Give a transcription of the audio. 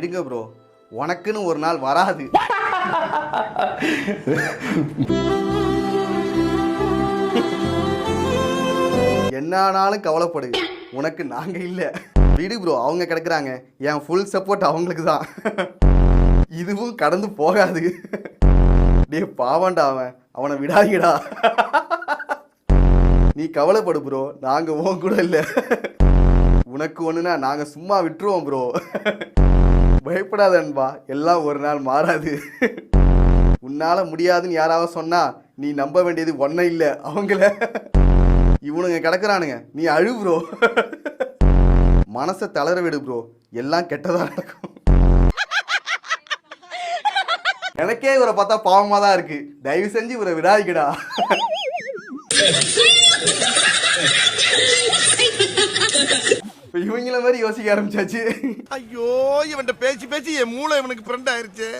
விடுங்க ப்ரோ உனக்குன்னு ஒரு நாள் வராது. என்னானாலும் கவலைப்படு. உனக்கு நாங்க இல்ல. விடு ப்ரோ அவங்க கிடக்குறாங்க. என் ஃபுல் சப்போர்ட் அவங்களுக்கு தான். இதுவும் கடந்து போகாது. டே பாவண்டா அவன். அவனை விடாதீடா நீ கவலைப்படு ப்ரோ நாங்க உன் கூட இல்ல. உனக்கு ஒண்ணுனா நாங்க சும்மா விட்டுருவோம் ப்ரோ பயப்படாத அன்பா எல்லாம் ஒரு நாள் மாறாது. உன்னால முடியாதுன்னு யாராவது சொன்னா நீ நம்ப வேண்டியது ஒன்றும் இல்லை அவங்கள. இவனுங்க கிடக்குறானுங்க நீ அழு ப்ரோ மனசை தளர விடு ப்ரோ எல்லாம் கெட்டதா நடக்கும். எனக்கே இவரை பார்த்தா பாவமா தான் இருக்கு. தயவு செஞ்சு இவரை விடாதிக்கடா இவங்கள மாதிரி யோசிக்க ஆரம்பிச்சாச்சு. ஐயோ இவன்ட்ட பேச்சு பேச்சு என் மூளை இவனுக்கு ஃப்ரெண்ட் ஆயிருச்சு.